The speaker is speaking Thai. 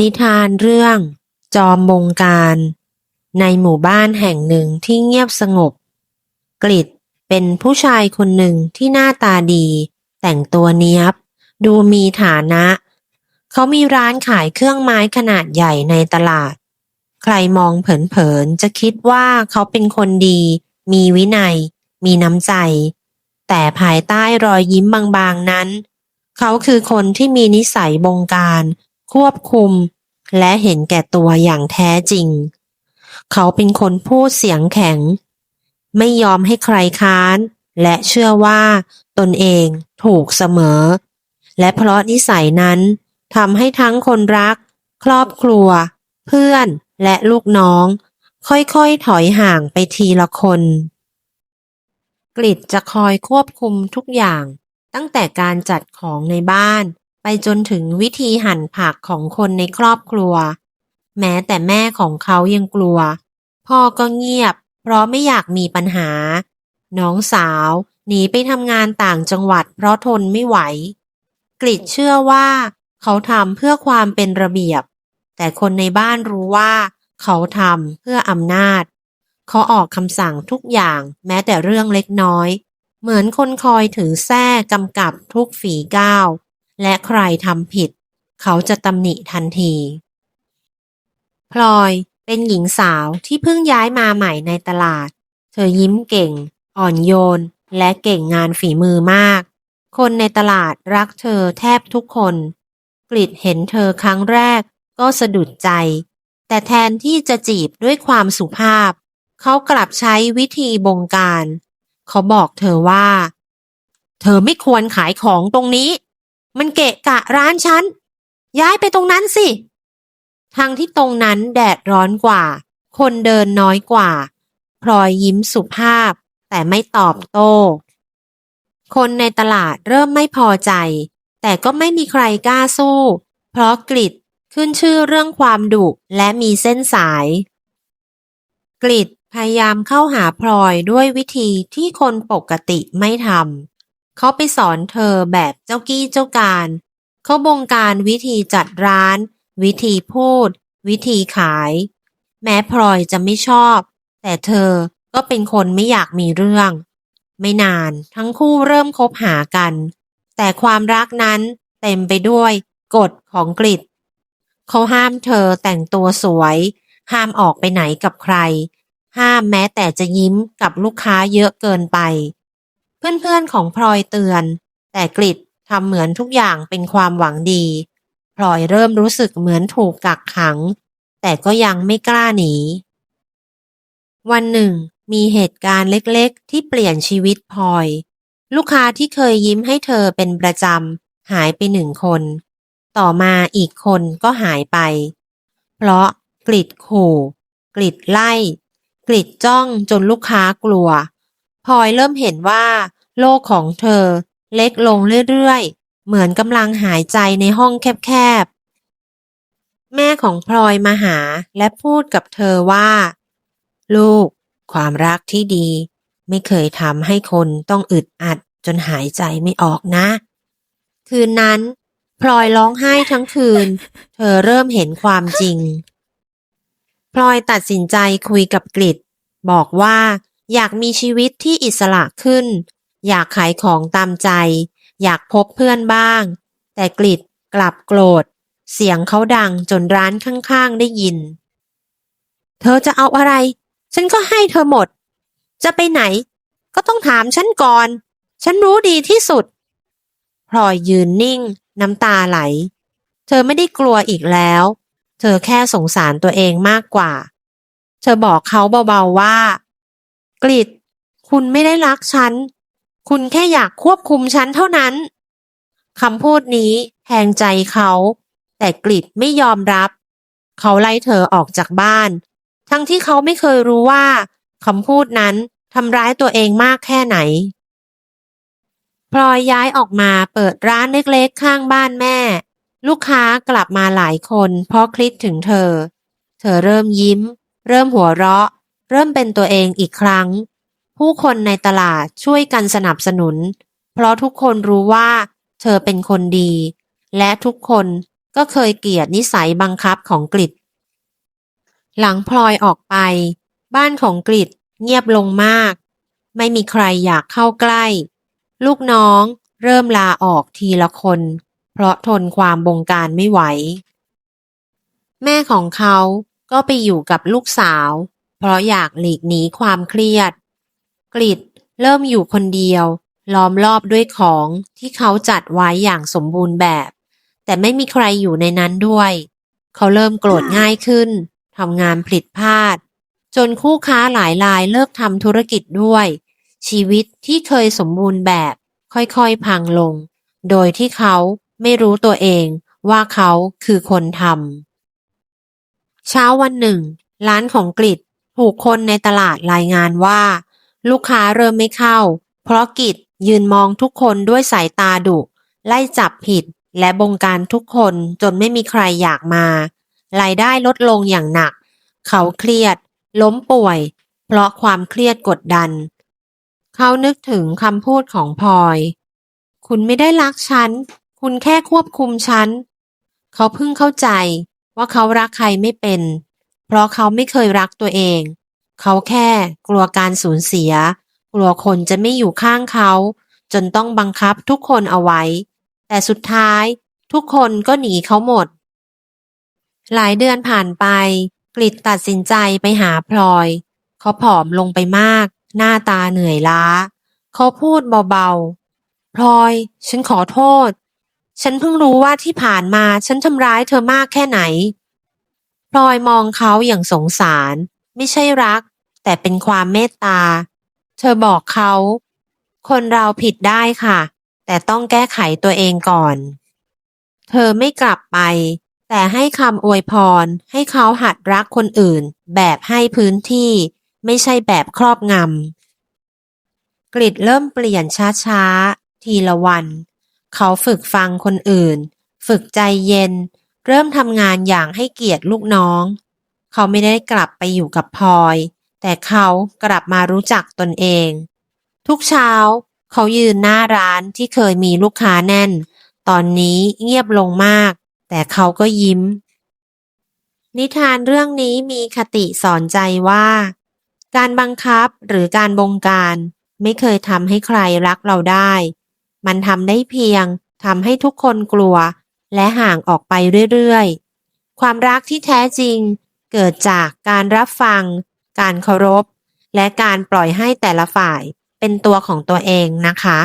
นิทานเรื่อง จอมบงการ ในหมู่บ้านแห่งหนึ่งที่เงียบสงบ กฤษเป็นผู้ชายคนหนึ่งที่หน้าตาดี แต่งตัวเนียบ ดูมีฐานะ เขามีร้านขายเครื่องไม้ขนาดใหญ่ในตลาด ใครมองเผินๆจะคิดว่าเขาเป็นคนดี มีวินัย มีน้ำใจ แต่ภายใต้รอยยิ้มบางๆนั้น เขาคือคนที่มีนิสัยบงการ ควบคุม และเห็นแก่ตัวอย่างแท้จริง เขาเป็นคนพูดเสียงแข็ง ไม่ยอมให้ใครค้าน และเชื่อว่าตนเองถูกเสมอ และเพราะนิสัยนั้นทำให้ทั้งคนรัก ครอบครัว เพื่อนและลูกน้อง ค่อยๆถอยห่างไปทีละคนกริดจะคอยควบคุมทุกอย่างตั้งแต่การจัดของในบ้าน ไปจนถึงวิธีหั่นผักของคนในครอบครัว แม้แต่แม่ของเขายังกลัว พ่อก็เงียบ เพราะไม่อยากมีปัญหา น้องสาวหนีไปทำงานต่างจังหวัด เพราะทนไม่ไหว กริดเชื่อว่า เขาทำเพื่อความเป็นระเบียบ แต่คนในบ้านรู้ว่า เขาทำเพื่ออำนาจ เขาออกคำสั่งทุกอย่างแม้แต่เรื่องเล็กน้อย เหมือนคนคอยถือแส้กำกับทุกฝีก้าว และใครทำผิด เขาจะตำหนิทันที พลอยเป็นหญิงสาวที่เพิ่งย้ายมาใหม่ในตลาด เธอยิ้มเก่ง อ่อนโยน และเก่งงานฝีมือมาก คนในตลาดรักเธอแทบทุกคน กริดเห็นเธอครั้งแรกก็สะดุดใจ แต่แทนที่จะจีบด้วยความสุภาพ เขากลับใช้วิธีบงการ เขาบอกเธอว่า เธอไม่ควรขายของตรงนี้ มันเกะกะร้านฉัน ย้ายไปตรงนั้นสิทั้งที่ตรงนั้นแดดร้อนกว่า คนเดินน้อยกว่า พลอยยิ้มสุภาพ แต่ไม่ตอบโต้ คนในตลาดเริ่มไม่พอใจ แต่ก็ไม่มีใครกล้าสู้ เพราะกริดขึ้นชื่อเรื่องความดุและมีเส้นสาย กริดพยายามเข้าหาพลอยด้วยวิธีที่คนปกติไม่ทำ เขาไปสอนเธอแบบเจ้ากี้เจ้าการ เขาบงการวิธีจัดร้าน วิธีพูด วิธีขาย แม้พลอยจะไม่ชอบ แต่เธอก็เป็นคนไม่อยากมีเรื่อง ไม่นานทั้งคู่เริ่มคบหากัน แต่ความรักนั้นเต็มไปด้วยกฎของกริดเขาห้ามเธอแต่งตัวสวย ห้ามออกไปไหนกับใคร ห้ามแม้แต่จะยิ้มกับลูกค้าเยอะเกินไป เพื่อนๆของพลอยเตือน แต่กริดทำเหมือนทุกอย่างเป็นความหวังดีพลอยเริ่มรู้สึกเหมือนถูกกักขัง แต่ก็ยังไม่กล้าหนี วันหนึ่ง มีเหตุการณ์เล็กๆ ที่เปลี่ยนชีวิตพลอย ลูกค้าที่เคยยิ้มให้เธอเป็นประจำหายไปหนึ่งคน ต่อมาอีกคนก็หายไป เพราะกริดขู่กริดไล่กริดจ้องจนลูกค้ากลัว พลอยเริ่มเห็นว่า โลกของเธอ เล็กลงเรื่อยๆ เหมือนกำลังหายใจในห้องแคบๆ แม่ของพลอยมาหาและพูดกับเธอว่า ลูก ความรักที่ดี ไม่เคยทำให้คนต้องอึดอัดจนหายใจไม่ออกนะ คืนนั้นพลอยร้องไห้ทั้งคืน เธอเริ่มเห็นความจริงพลอยตัดสินใจคุยกับกริดบอกว่า อยากมีชีวิตที่อิสระขึ้น อยากขายของตามใจ อยากพบเพื่อนบ้าง แต่กริดกลับโกรธ เสียงเขาดังจนร้านข้างๆได้ยิน เธอจะเอาอะไร ฉันก็ให้เธอหมด จะไปไหน ก็ต้องถามฉันก่อน ฉันรู้ดีที่สุดพลอยยืนนิ่ง น้ำตาไหล เธอไม่ได้กลัวอีกแล้ว เธอแค่สงสารตัวเองมากกว่า เธอบอกเขาเบาๆว่า กริดคุณไม่ได้รักฉัน คุณแค่อยากควบคุมฉันเท่านั้นคำพูดนี้แทงใจเขา แต่กริดไม่ยอมรับ เขาไล่เธอออกจากบ้าน ทั้งที่เขาไม่เคยรู้ว่าคำพูดนั้นทำร้ายตัวเองมากแค่ไหนพลอยย้ายออกมาเปิดร้านเล็กๆ ข้างบ้านแม่ ลูกค้ากลับมาหลายคนเพราะคลิกถึงเธอ เธอเริ่มยิ้ม เริ่มหัวเราะ เริ่มเป็นตัวเองอีกครั้ง ผู้คนในตลาดช่วยกันสนับสนุน เพราะทุกคนรู้ว่า เธอเป็นคนดี และทุกคนก็เคยเกลียดนิสัยบังคับของกฤษหลังพลอยออกไป บ้านของกฤษเงียบลงมาก ไม่มีใครอยากเข้าใกล้ ลูกน้องเริ่มลาออกทีละคน เพราะทนความบงการไม่ไหว แม่ของเขาก็ไปอยู่กับลูกสาว เพราะอยากหลีกหนีความเครียดกฤษเริ่มอยู่คนเดียว ล้อมรอบด้วยของที่เขาจัดไว้อย่างสมบูรณ์แบบ แต่ไม่มีใครอยู่ในนั้นด้วย เขาเริ่มโกรธง่ายขึ้นทำงานผลิดพลาด จนคู่ค้าหลายรายเลิกทำธุรกิจด้วย ชีวิตที่เคยสมบูรณ์แบบ ค่อยๆพังลง โดยที่เขาไม่รู้ตัวเองว่าเขาคือคนทำเช้าวันหนึ่ง ร้านของกฤษ ถูกคนในตลาดรายงานว่า ลูกค้าเริ่มไม่เข้า เพราะกิจยืนมองทุกคนด้วยสายตาดุ ไล่จับผิดและบงการทุกคนจนไม่มีใครอยากมา รายได้ลดลงอย่างหนัก เขาเครียด ล้มป่วย เพราะความเครียดกดดัน เขานึกถึงคำพูดของพลอย คุณไม่ได้รักฉัน คุณแค่ควบคุมฉัน เขาเพิ่งเข้าใจว่าเขารักใครไม่เป็น เพราะเขาไม่เคยรักตัวเอง เขาแค่กลัวการสูญเสีย กลัวคนจะไม่อยู่ข้างเขา จนต้องบังคับทุกคนเอาไว้ แต่สุดท้ายทุกคนก็หนีเขาหมด หลายเดือนผ่านไป กฤษตัดสินใจไปหาพลอย เขาผอมลงไปมาก หน้าตาเหนื่อยล้า เขาพูดเบาๆ พลอย ฉันขอโทษ ฉันเพิ่งรู้ว่าที่ผ่านมาฉันทำร้ายเธอมากแค่ไหน พลอยมองเขาอย่างสงสาร ไม่ใช่รัก แต่เป็นความเมตตา เธอบอกเขา คนเราผิดได้ค่ะ แต่ต้องแก้ไขตัวเองก่อน เธอไม่กลับไป แต่ให้คำอวยพร ให้เขาหัดรักคนอื่น แบบให้พื้นที่ ไม่ใช่แบบครอบงำกริดเริ่มเปลี่ยนช้าๆ ทีละวัน เขาฝึกฟังคนอื่น ฝึกใจเย็น เริ่มทำงานอย่างให้เกียรติลูกน้อง เขาไม่ได้กลับไปอยู่กับพลอย แต่เขากลับมารู้จักตนเอง ทุกเช้า เขายืนหน้าร้านที่เคยมีลูกค้าแน่น ตอนนี้เงียบลงมาก แต่เขาก็ยิ้ม นิทานเรื่องนี้มีคติสอนใจว่า การบังคับหรือการบงการไม่เคยทำให้ใครรักเราได้ มันทำได้เพียงทำให้ทุกคนกลัว และห่างออกไปเรื่อยๆ ความรักที่แท้จริงเกิดจากการรับฟัง การเคารพ และการปล่อยให้แต่ละฝ่ายเป็นตัวของตัวเองนะคะ